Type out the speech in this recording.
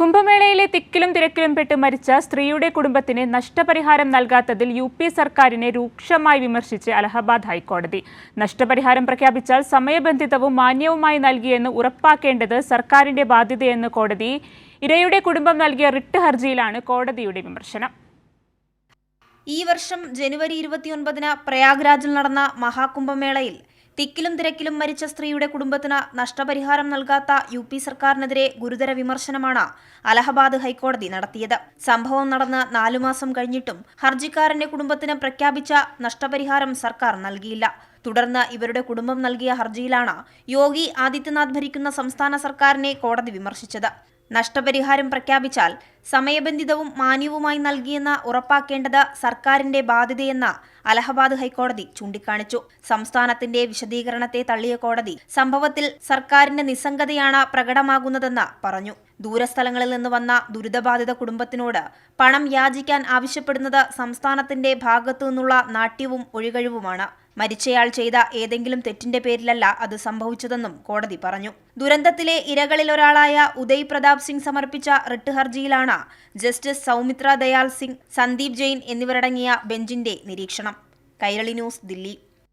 കുംഭമേളയിലെ തിക്കിലും തിരക്കിലും പെട്ട് മരിച്ച സ്ത്രീയുടെ കുടുംബത്തിന് നഷ്ടപരിഹാരം നൽകാത്തതിൽ യു പി സർക്കാരിനെ രൂക്ഷമായി വിമർശിച്ച് അലഹബാദ് ഹൈക്കോടതി. നഷ്ടപരിഹാരം പ്രഖ്യാപിച്ചാൽ സമയബന്ധിതവും മാന്യവുമായി നൽകിയെന്ന് ഉറപ്പാക്കേണ്ടത് സർക്കാരിന്റെ ബാധ്യതയെന്ന് കോടതി ഇരയുടെ കുടുംബം നൽകിയ റിട്ട് ഹർജിയിലാണ് കോടതിയുടെ വിമർശനം. ഈ വർഷം ജനുവരി ഇരുപത്തിയൊൻപതിന് പ്രയാഗ്രാജിൽ നടന്ന മഹാകുംഭമേളയിൽ തിക്കിലും തിരക്കിലും മരിച്ച സ്ത്രീയുടെ കുടുംബത്തിന് നഷ്ടപരിഹാരം നൽകാത്ത യു പി സർക്കാരിനെതിരെ ഗുരുതര വിമർശനമാണ് അലഹബാദ് ഹൈക്കോടതി നടത്തിയത്. സംഭവം നടന്ന് നാലുമാസം കഴിഞ്ഞിട്ടും ഹർജിക്കാരന്റെ കുടുംബത്തിന് പ്രഖ്യാപിച്ച നഷ്ടപരിഹാരം സർക്കാർ നൽകിയില്ല. തുടർന്ന് ഇവരുടെ കുടുംബം നൽകിയ ഹർജിയിലാണ് യോഗി ആദിത്യനാഥ് ഭരിക്കുന്ന സംസ്ഥാന സർക്കാരിനെ കോടതി വിമർശിച്ചത്. നഷ്ടപരിഹാരം പ്രഖ്യാപിച്ചാൽ സമയബന്ധിതവും മാന്യവുമായി നൽകിയെന്ന് ഉറപ്പാക്കേണ്ടത് സർക്കാരിന്റെ ബാധ്യതയെന്ന് അലഹബാദ് ഹൈക്കോടതി ചൂണ്ടിക്കാണിച്ചു. സംസ്ഥാനത്തിന്റെ വിശദീകരണത്തെ തള്ളിയ കോടതി സംഭവത്തിൽ സർക്കാരിന്റെ നിസ്സംഗതയാണ് പ്രകടമാകുന്നതെന്ന് പറഞ്ഞു. ദൂരസ്ഥലങ്ങളിൽ നിന്ന് വന്ന ദുരിതബാധിത കുടുംബത്തിനോട് പണം യാചിക്കാൻ ആവശ്യപ്പെടുന്നത് സംസ്ഥാനത്തിന്റെ ഭാഗത്തു നിന്നുള്ള നാട്യവും ഒഴികഴിവുമാണ്. മരിച്ചയാൾ ചെയ്ത ഏതെങ്കിലും തെറ്റിന്റെ പേരിലല്ല അത് സംഭവിച്ചതെന്നും കോടതി പറഞ്ഞു. ദുരന്തത്തിലെ ഇരകളിലൊരാളായ ഉദയ് പ്രതാപ് സിംഗ് സമർപ്പിച്ച റിട്ട് ഹർജിയിലാണ് ജസ്റ്റിസ് സൗമിത്ര ദയാൽ സിംഗ് സന്ദീപ് ജെയിൻ എന്നിവരടങ്ങിയ ബെഞ്ചിന്റെ നിരീക്ഷണം. കൈരളി ന്യൂസ് ദില്ലി.